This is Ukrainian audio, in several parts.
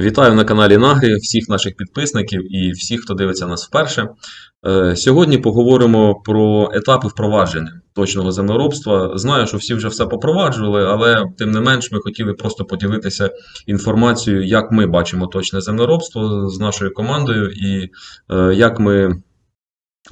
Вітаю на каналі Нагрі, всіх наших підписників і всіх, хто дивиться нас вперше. Е, Сьогодні поговоримо про етапи впровадження точного землеробства. Знаю, що всі вже все попроваджували, але тим не менш ми хотіли просто поділитися інформацією, як ми бачимо точне землеробство з нашою командою і е, як ми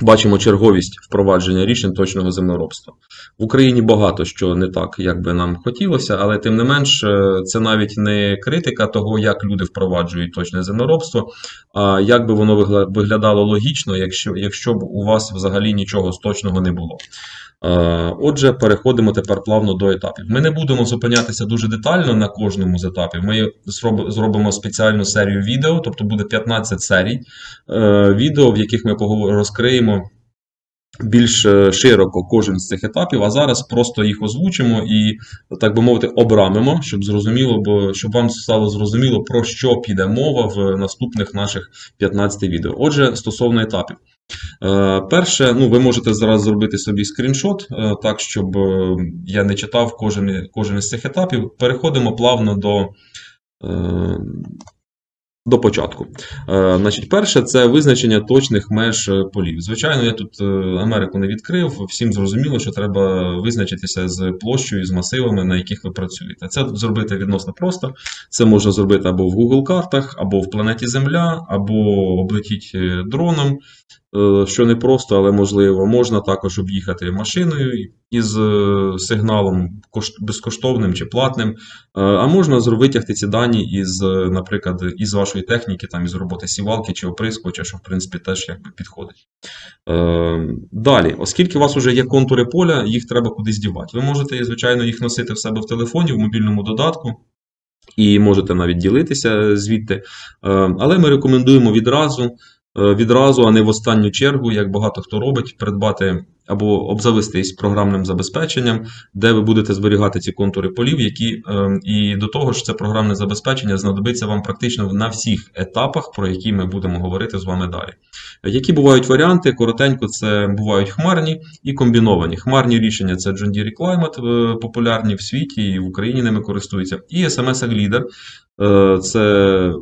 бачимо черговість впровадження рішень точного землеробства. В Україні багато що не так, як би нам хотілося, але тим не менш, е, це навіть не критика того, як люди впроваджують точне землеробство, а як би воно виглядало логічно, якщо, якщо б у вас взагалі нічого з точного не було. Е, Отже, переходимо тепер плавно до етапів. Ми не будемо зупинятися дуже детально на кожному з етапів. Ми зробимо спеціальну серію відео, тобто буде 15 серій е, відео, в яких ми розкриємо більш е, широко кожен з цих етапів, а зараз просто їх озвучимо і, так би мовити, обрамимо, щоб зрозуміло, бо щоб вам стало зрозуміло, про що піде мова в наступних наших 15 відео. Отже, стосовно етапів. Е, Перше, ну, ви можете зараз зробити собі скріншот, е, так, щоб е, я не читав кожен, кожен із цих етапів. Переходимо плавно до, до початку. Е, Значить, перше це визначення точних меж е, полів. Звичайно, я тут е, Америку не відкрив. Всім зрозуміло, що треба визначитися з площею, з масивами, на яких ви працюєте. Це зробити відносно просто. Це можна зробити або в Google картах, або в планеті Земля, або облетіть дроном. Що не просто, але можливо, можна також об'їхати машиною із е, сигналом безкоштовним чи платним. Е, А можна витягти ці дані із, е, наприклад, із вашої техніки, там із роботи сівалки чи оприскувача, що в принципі теж якби підходить. Далі, оскільки у вас вже є контури поля, їх треба кудись дівати. Ви можете, звичайно, їх носити в себе в телефоні, в мобільному додатку. І можете навіть ділитися звідти. Але ми рекомендуємо відразу, відразу, а не в останню чергу, як багато хто робить, придбати або обзавестись програмним забезпеченням, де ви будете зберігати ці контури полів, які е, і до того ж, це програмне забезпечення знадобиться вам практично на всіх етапах, про які ми будемо говорити з вами далі. Які бувають варіанти? Коротенько, це бувають хмарні і комбіновані. Хмарні рішення це John Deere Climate, е, популярні в світі і в Україні ними користуються. І SMS Leader е, це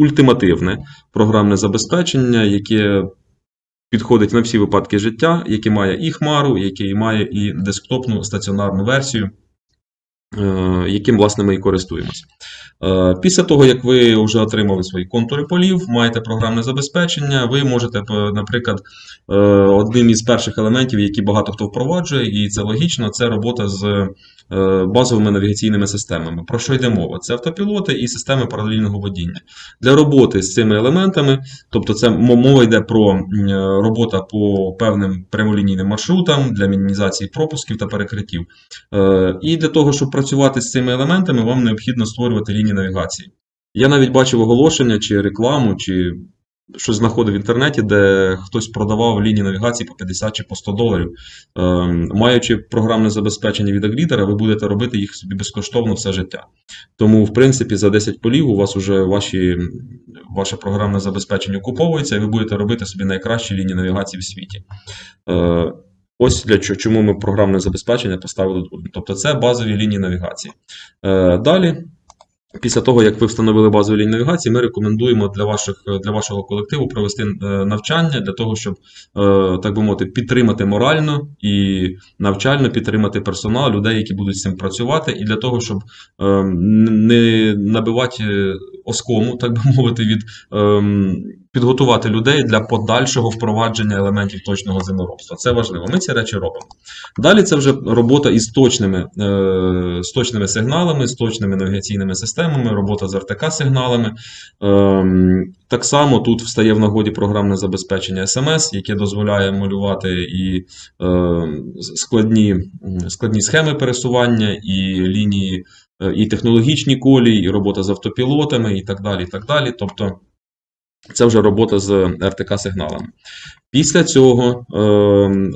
ультимативне програмне забезпечення, яке підходить на всі випадки життя, яке має і хмару, яке має і десктопну стаціонарну версію, е, яким, власне, ми і користуємося. Е, Після того, як ви вже отримали свої контури полів, маєте програмне забезпечення, ви можете, наприклад, е, одним із перших елементів, які багато хто впроваджує, і це логічно, це робота з базовими навігаційними системами. Про що йде мова? Це автопілоти і системи паралельного водіння. Для роботи з цими елементами, тобто це мова йде про е, робота по певним прямолінійним маршрутам для мінімізації пропусків та перекриттів. Е, І для того, щоб працювати з цими елементами, вам необхідно створювати лінії навігації. Я навіть бачив оголошення чи рекламу, чи щось знаходив в інтернеті, де хтось продавав лінії навігації по 50 чи по 100 доларів. Ем, Маючи програмне забезпечення від Аглідера, ви будете робити їх собі безкоштовно все життя. Тому, в принципі, за 10 полів у вас вже ваші, ваше програмне забезпечення окуповується, і ви будете робити собі найкращі лінії навігації в світі. Е, Ось для чого, чому ми програмне забезпечення поставили тут. Тобто це базові лінії навігації. Е, Далі, після того, як ви встановили базові лінії навігації, ми рекомендуємо для, ваших, для вашого колективу провести е, навчання для того, щоб, е, так би мовити, підтримати морально і навчально підтримати персонал, людей, які будуть з цим працювати, і для того, щоб е, не набивати оскому, так би мовити, від ем, підготувати людей для подальшого впровадження елементів точного землеробства. Це важливо. Ми ці речі робимо. Далі це вже робота із точними, е, з точними сигналами, з точними навігаційними системами, робота з РТК-сигналами. Ем, так само тут встає в нагоді програмне забезпечення SMS, яке дозволяє малювати і е, складні, складні схеми пересування, і лінії, е, і технологічні колії, і робота з автопілотами, і так далі. І так далі. Тобто це вже робота з РТК-сигналами. Після цього е,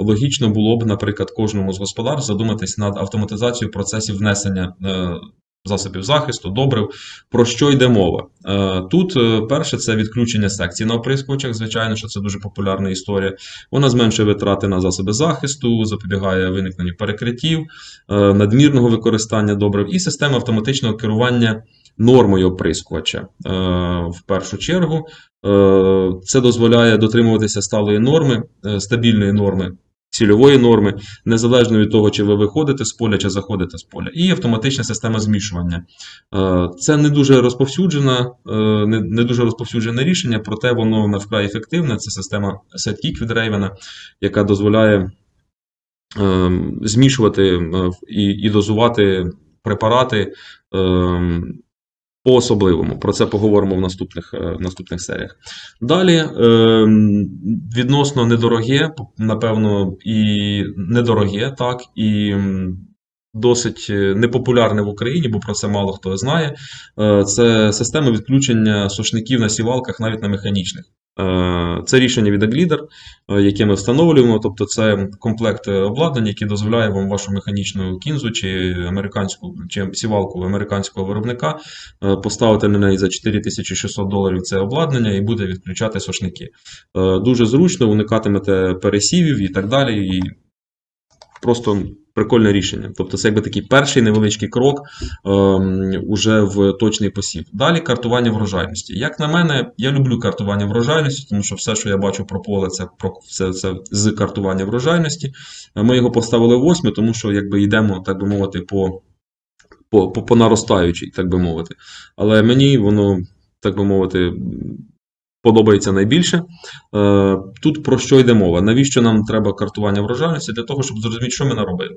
логічно було б, наприклад, кожному з господарств задуматись над автоматизацією процесів внесення е, засобів захисту, добрив. Про що йде мова? Е, тут е, перше це відключення секцій на оприскувачах, звичайно, що це дуже популярна історія. Вона зменшує витрати на засоби захисту, запобігає виникненню перекриттів, е, надмірного використання добрив і система автоматичного керування нормою оприскувача. Е, В першу чергу Е, це дозволяє дотримуватися сталої норми, е, стабільної норми. Цільової норми, незалежно від того, чи ви виходите з поля, чи заходите з поля, і автоматична система змішування. Це не дуже розповсюджена, не, дуже розповсюджене рішення, проте воно на вкрай ефективне. Це система SetKick від Raven, яка дозволяє змішувати і дозувати препарати е, по-особливому. Про це поговоримо в наступних, е, в наступних серіях. Далі, е, відносно недороге, напевно, і недороге, так, і досить е, непопулярне в Україні, бо про це мало хто знає. Це система відключення сушників на сівалках, навіть на механічних. Е, Це рішення від Aglider, е, яке ми встановлюємо. Тобто, це комплект обладнання, який дозволяє вам вашу механічну кінзу чи американську чи сівалку американського виробника е, поставити на неї за 4600 доларів це обладнання і буде відключати сошники. Дуже зручно, уникатимете пересівів і так далі. І просто прикольне рішення. Тобто, це якби такий перший невеличкий крок ем, уже в точний посів. Далі картування врожайності. Як на мене, я люблю картування врожайності, тому що все, що я бачу про поле, це про все це з картування врожайності. Е, Ми його поставили восьми, тому що якби йдемо, так би мовити, по, по, по, наростаючій, так би мовити. Але мені воно, так би мовити, подобається найбільше. Е, Тут про що йде мова? Навіщо нам треба картування врожайності? Для того, щоб зрозуміти, що ми наробили.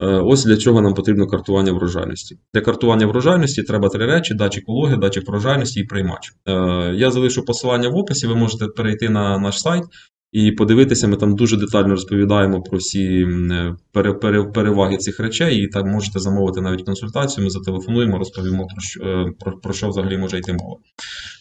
Е, Ось для чого нам потрібно картування врожайності. Для картування врожайності треба три речі: датчик вологи, датчик врожайності і приймач. Е, Я залишу посилання в описі, ви можете перейти на наш сайт. І подивитися, ми там дуже детально розповідаємо про всі е, пере- пере- переваги цих речей, і так можете замовити навіть консультацію. Ми зателефонуємо, розповімо про що, е, про, про що взагалі може йти мова.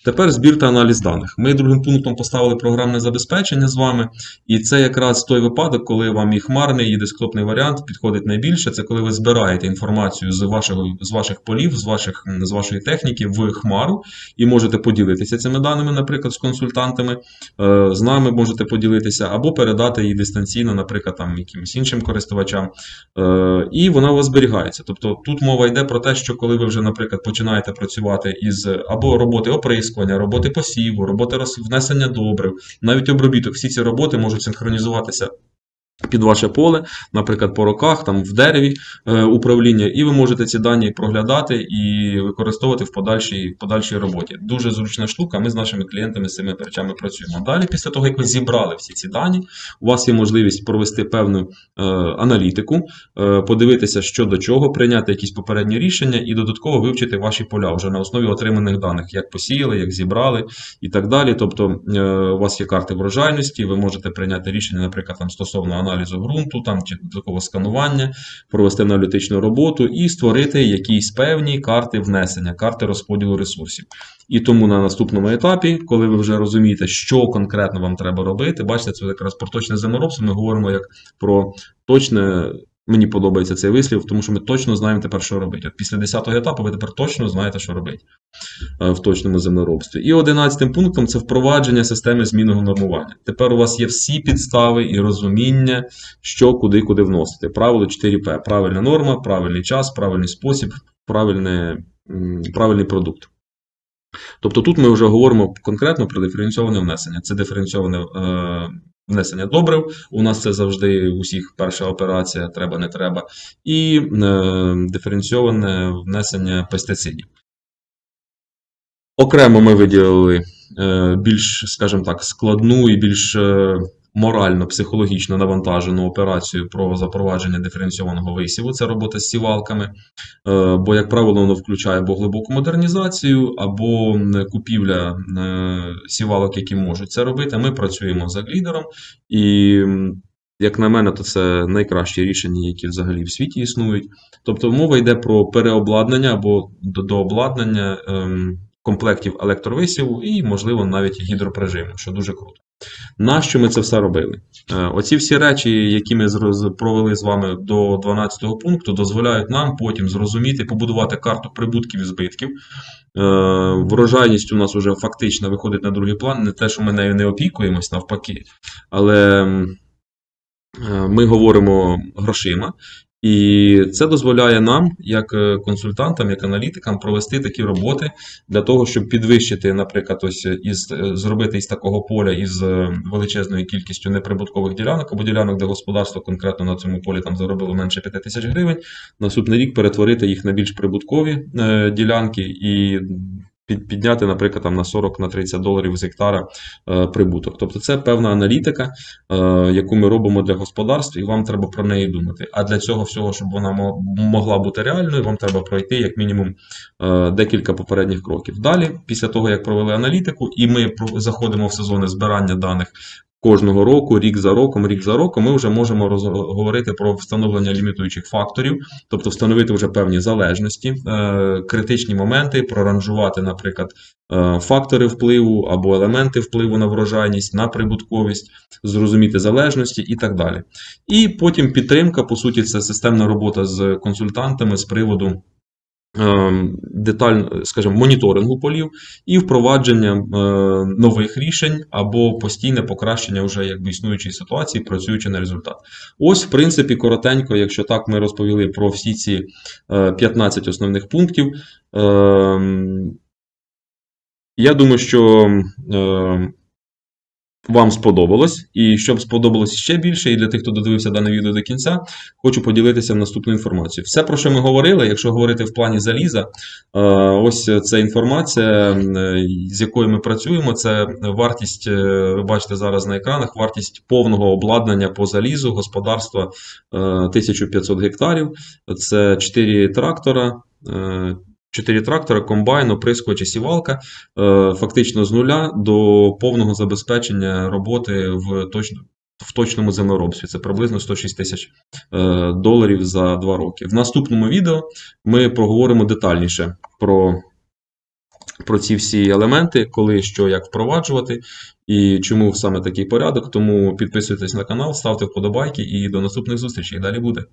Тепер збір та аналіз даних. Ми другим пунктом поставили програмне забезпечення з вами, і це якраз той випадок, коли вам і хмарний, і десктопний варіант підходить найбільше. Це коли ви збираєте інформацію з вашого з ваших полів, з ваших з вашої техніки в хмару, і можете поділитися цими даними, наприклад, з консультантами. Е, З нами можете поділитися або передати її дистанційно, наприклад, там якимось іншим користувачам. Е, І вона у вас зберігається. Тобто тут мова йде про те, що коли ви вже, наприклад, починаєте працювати із або роботи оприскування, роботи посіву, роботи внесення добрив, навіть обробіток, всі ці роботи можуть синхронізуватися. Під ваше поле, наприклад, по роках, там в дереві е, управління, і ви можете ці дані проглядати і використовувати в подальшій, подальшій роботі. Дуже зручна штука. Ми з нашими клієнтами з цими речами працюємо. Далі, після того, як ви зібрали всі ці дані, у вас є можливість провести певну е, аналітику, е, подивитися, що до чого, прийняти якісь попередні рішення і додатково вивчити ваші поля вже на основі отриманих даних, як посіяли, як зібрали і так далі. Тобто, е, у вас є карти врожайності, ви можете прийняти рішення, наприклад, там стосовно аналізу ґрунту, там чи такого сканування, провести аналітичну роботу і створити якісь певні карти внесення, карти розподілу ресурсів. І тому на наступному етапі, коли ви вже розумієте, що конкретно вам треба робити, бачите, це якраз про точне землеробство. Ми говоримо як про точне. Мені подобається цей вислів, тому що ми точно знаємо тепер, що робити. От після 10-го етапу ви тепер точно знаєте, що робити е, в точному землеробстві. І 11 пунктом це впровадження системи змінного нормування. Тепер у вас є всі підстави і розуміння, що куди куди вносити. Правило 4П. Правильна норма, правильний час, правильний спосіб, правильне, правильний продукт. Тобто тут ми вже говоримо конкретно про диференційоване внесення. Це диференційоване е, внесення добрив. У нас це завжди усіх перша операція, треба, не треба. І е, диференційоване внесення пестицидів. Окремо ми виділили е, більш, скажімо так, складну і більш е, морально-психологічно навантажену операцію про запровадження диференційованого висіву. Це робота з сівалками. Е, Бо, як правило, воно включає або глибоку модернізацію, або купівля е, сівалок, які можуть це робити. Ми працюємо за глідером, і, як на мене, то це найкращі рішення, які взагалі в світі існують. Тобто мова йде про переобладнання або дообладнання ем, комплектів електровисіву і, можливо, навіть гідропрежиму, що дуже круто. Нащо ми це все робили? Е, Оці всі речі, які ми провели з вами до 12 пункту, дозволяють нам потім зрозуміти, побудувати карту прибутків і збитків. Е, Врожайність у нас вже фактично виходить на другий план, не те, що ми нею не опікуємось навпаки, але е, ми говоримо грошима. І це дозволяє нам, як е, консультантам, як аналітикам, провести такі роботи для того, щоб підвищити, наприклад, ось із е, зробити із такого поля із е, величезною кількістю неприбуткових ділянок або ділянок, де господарство конкретно на цьому полі там заробило менше 5 тисяч гривень. Наступний рік перетворити їх на більш прибуткові е, ділянки і підняти, наприклад, там на 40 на 30 доларів з гектара е, прибуток. Тобто це певна аналітика, е, яку ми робимо для господарств, і вам треба про неї думати. А для цього всього, щоб вона могла бути реальною, вам треба пройти як мінімум е, декілька попередніх кроків. Далі, після того, як провели аналітику, і ми заходимо в сезони збирання даних. Кожного року, рік за роком, рік за роком, ми вже можемо говорити про встановлення лімітуючих факторів, тобто встановити вже певні залежності, е, критичні моменти, проранжувати, наприклад, е, фактори впливу або елементи впливу на врожайність, на прибутковість, зрозуміти залежності і так далі. І потім підтримка, по суті, це системна робота з консультантами з приводу. Ем, Деталь, скажімо, моніторингу полів і впровадження е, нових рішень або постійне покращення вже якби існуючої ситуації, працюючи на результат. Ось, в принципі, коротенько, якщо так ми розповіли про всі ці е, 15 основних пунктів. Ем, Я думаю, що е, вам сподобалось, і щоб сподобалось ще більше, і для тих, хто додивився дане відео до кінця, хочу поділитися наступною інформацією. Все, про що ми говорили, якщо говорити в плані заліза, е, ось ця інформація, е, з якою ми працюємо, це вартість, е, ви бачите зараз на екранах, вартість повного обладнання по залізу господарства е, 1500 гектарів. Це 4 трактора. Е, 4 трактора, комбайн, оприскувач сівалка, е, фактично з нуля до повного забезпечення роботи в, точно, в точному землеробстві. Це приблизно 106 тисяч е, доларів за 2 роки. В наступному відео ми проговоримо детальніше про, про ці всі елементи, коли що, як впроваджувати і чому саме такий порядок. Тому підписуйтесь на канал, ставте вподобайки і до наступних зустрічей. Далі буде.